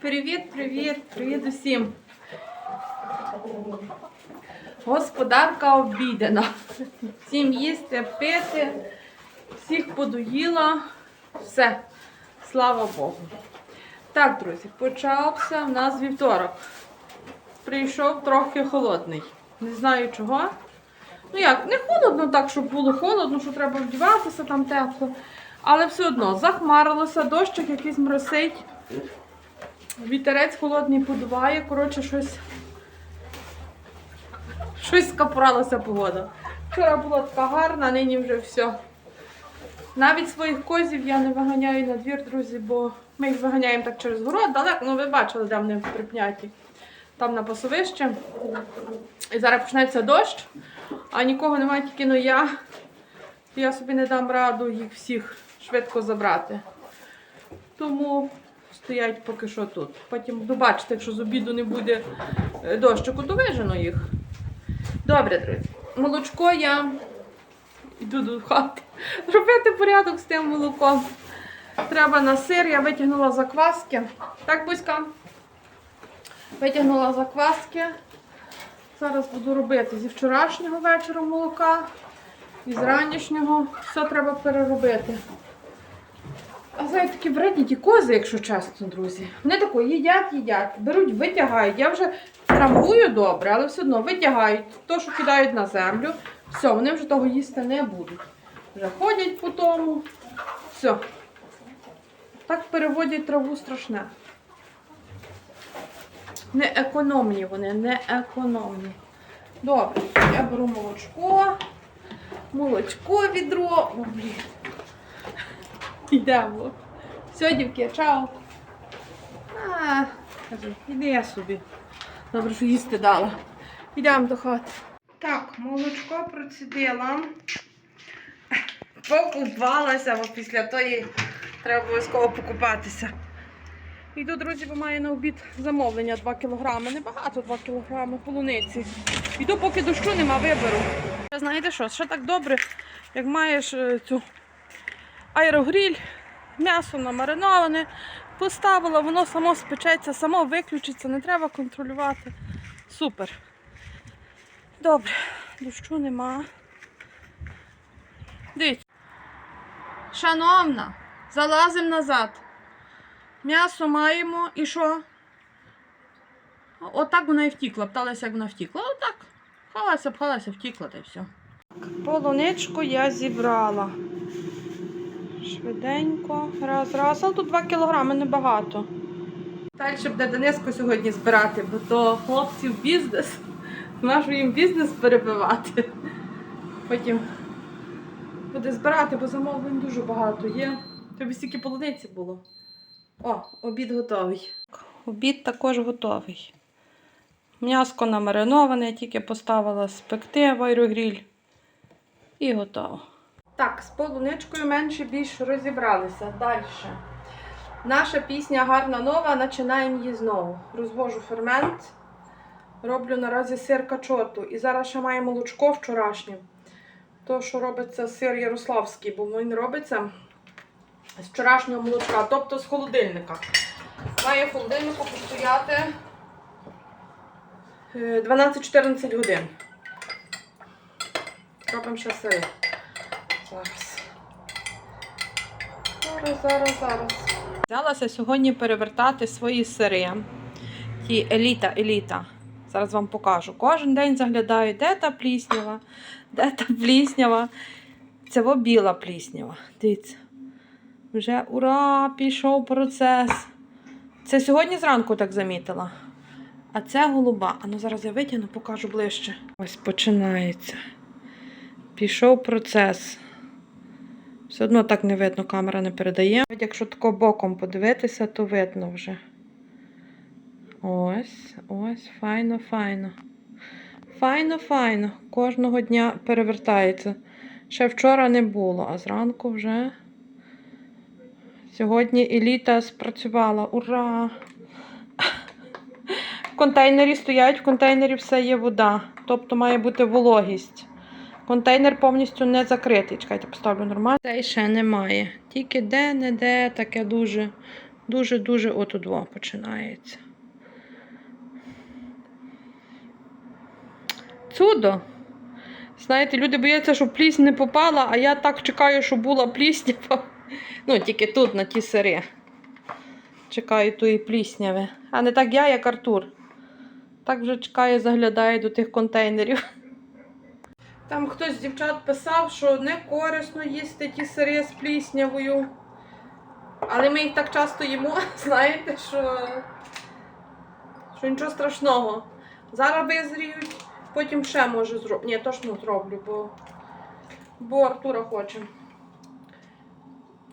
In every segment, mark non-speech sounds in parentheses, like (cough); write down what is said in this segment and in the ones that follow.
Привіт, привіт, привіт усім. Господарка обідена. Всім їсти, пити, всіх подоїла. Все, слава Богу. Так, друзі, почався в нас вівторок. Прийшов трохи холодний. Не знаю чого. Ну як, не холодно так, щоб було холодно, що треба вдіватися там тепло. Але все одно захмарилося, дощик якийсь моросить. Вітерець холодний подуває, коротше, щось. Щось скапралася погода. Вчора була така гарна, нині вже все. Навіть своїх козів я не виганяю на двір, друзі, бо ми їх виганяємо так через город далеко. Ну, ви бачили, де вони припняті. Там на пасовище. І зараз почнеться дощ, а нікого немає, тільки ну я. Я собі не дам раду їх всіх швидко забрати. Тому стоять поки що тут. Потім буду якщо з обіду не буде е, дощику, то вижену їх. Добре, друзі. Молочко я йду до хати. Робити порядок з тим молоком. Треба на сир, я витягнула закваски. Так, Буська? Витягнула закваски. Зараз буду робити зі вчорашнього вечора молока і з ранішнього. Все треба переробити. А знаєте, такі вредні ті кози, якщо чесно, друзі. Вони тако їдять, їдять, беруть, витягають. Я вже травмую добре, але все одно витягають то, що кидають на землю. Все, вони вже того їсти не будуть. Вже ходять по тому. Все. Так переводять траву страшне. Не економні вони, не економні. Добре, я беру молочко. Молочко відро. О, блін. Йдемо. Все, дівки, чао. А, каже, іди я собі. Добре, що їсти дала. Йдемо до хати. Так, молочко процідила. Покупалася, бо після тої треба обов'язково покупатися. Йду, друзі, бо маю на обід замовлення 2 кілограми. Небагато 2 кілограми полуниці. Йду, поки дощу нема, виберу. Знаєте що, ще так добре, як маєш е, цю аерогріль, м'ясо намариноване, поставила, воно само спечеться, само виключиться, не треба контролювати. Супер. Добре, дощу нема. Дивіться. Шановна, залазимо назад. М'ясо маємо і що? Отак вона і втікла. Питалася, як вона втікла. Отак. Пхалася, пхалася, втікла та й все. Полуничку я зібрала. Швиденько, раз, раз. Але тут 2 кілограми небагато. Далі буде Дениску сьогодні збирати, бо то хлопців бізнес. Нашу їм бізнес перебивати. Потім буде збирати, бо замовлень дуже багато є. Тобі стільки полуниці було. О, обід готовий. Обід також готовий. М'яско намариноване, тільки поставила спекти в аерогріль. І готово. Так, з полуничкою менше більш розібралися. Далі. Наша пісня гарна нова, починаємо її знову. Розвожу фермент, роблю наразі сир качоту. І зараз ще маю молочко вчорашнє. То, що робиться сир Ярославський, бо він робиться з вчорашнього молочка, тобто з холодильника. Має в холодильнику постояти е, 12-14 годин. Робимо ще сири. Зараз. Зараз, зараз, зараз. Взялася сьогодні перевертати свої сири. Ті еліта, еліта. Зараз вам покажу. Кожен день заглядаю, де та пліснява, де та пліснява. Це во біла пліснява. Дивіться. Вже ура! Пішов процес. Це сьогодні зранку так замітила. А це голуба. А ну зараз я витягну, покажу ближче. Ось починається. Пішов процес. Все одно так не видно, камера не передає. Якщо тако боком подивитися, то видно вже. Ось, ось, файно, файно. Файно, файно. Кожного дня перевертається. Ще вчора не було, а зранку вже. Сьогодні еліта спрацювала. Ура! В контейнері стоять, в контейнері все є вода. Тобто має бути вологість. Контейнер повністю не закритий. Чекайте, поставлю нормально. Цей ще немає. Тільки де-не-де таке дуже, дуже-дуже отудво починається. Чудо! Знаєте, люди бояться, щоб плісень не попала, а я так чекаю, щоб була пліснява. Ну, тільки тут, на ті сири. Чекаю тої плісняви. А не так я, як Артур. Так вже чекає, заглядає до тих контейнерів. Там хтось з дівчат писав, що не корисно їсти ті сири з пліснявою. Але ми їх так часто їмо, (laughs) знаєте, що, що нічого страшного. Зараз визріють, потім ще може зроблю. Ні, точно зроблю, бо, бо Артура хоче.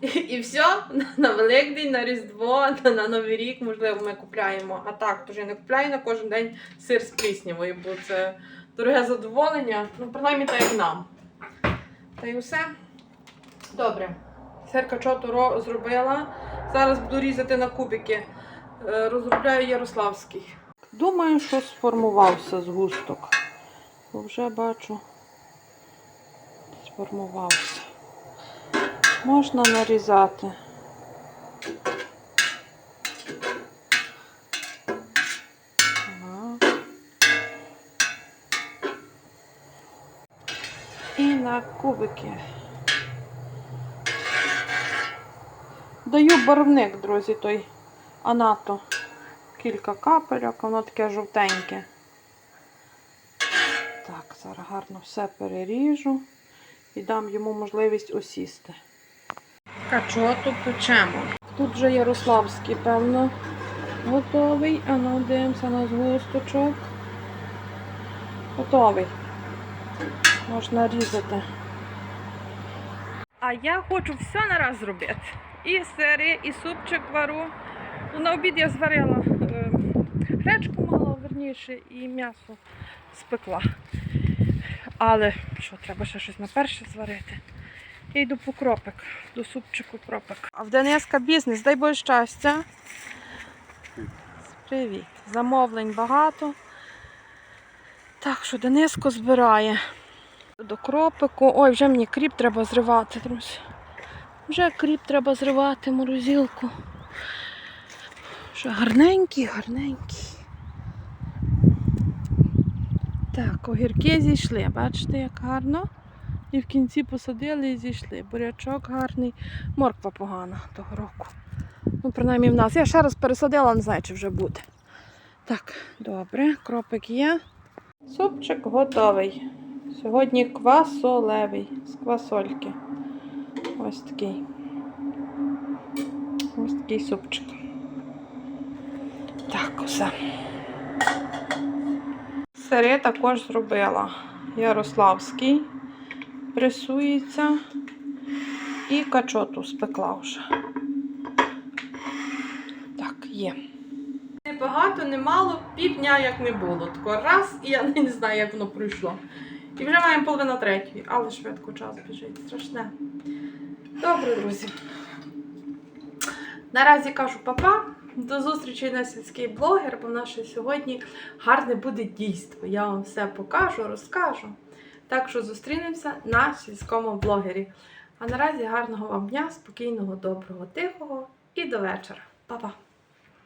І, і все, на, на Великдень, на Різдво, на, на Новий рік, можливо, ми купляємо. А так, тож я не купляю на кожен день сир з пліснявою, бо це дороге задоволення. Ну, принаймні, так як нам. Та й усе. Добре. Сир качоту зробила. Зараз буду різати на кубики. Е, Розробляю Ярославський. Думаю, що сформувався згусток. Бо вже бачу, сформувався. Можна нарізати. І на кубики. Даю барвник, друзі, той анато. Кілька капельок, воно таке жовтеньке. Так, зараз гарно все переріжу і дам йому можливість осісти. Качоту печемо. Тут вже Ярославський, певно, готовий. А ну дивимося на згусточок. Готовий. Можна різати. А я хочу все нараз зробити. І сири, і супчик вару. Ну, на обід я зварила е, гречку мало, і м'ясо спекла. Але що, треба ще щось на перше зварити. Я йду по кропик, до супчику кропик. А в Донецька бізнес, дай Боже щастя. Привіт. Замовлень багато. Так що Дениско збирає. До кропику. Ой, вже мені кріп треба зривати, друзі. Вже кріп треба зривати, морозилку. Вже гарненький, гарненький. Так, огірки зійшли. Бачите, як гарно. І в кінці посадили і зійшли. Бурячок гарний, морква погана того року. Ну, принаймні в нас. Я ще раз пересадила, не знаю, чи вже буде. Так, добре, кропик є. Супчик готовий. Сьогодні квасолевий з квасольки. Ось такий. Ось такий супчик. Так, усе. Сири також зробила. Ярославський пресується. І качоту спекла вже. Так, є. Не багато, не мало, півдня як не було. Тако раз, і я не знаю, як воно пройшло. І вже маємо половина третьої, але швидко час біжить. Страшне. Добре, друзі. Наразі кажу папа. До зустрічі на сільський блогер, бо нас сьогодні гарне буде дійство. Я вам все покажу, розкажу. Так що зустрінемося на сільському блогері. А наразі гарного вам дня, спокійного, доброго, тихого і до вечора. Па-па!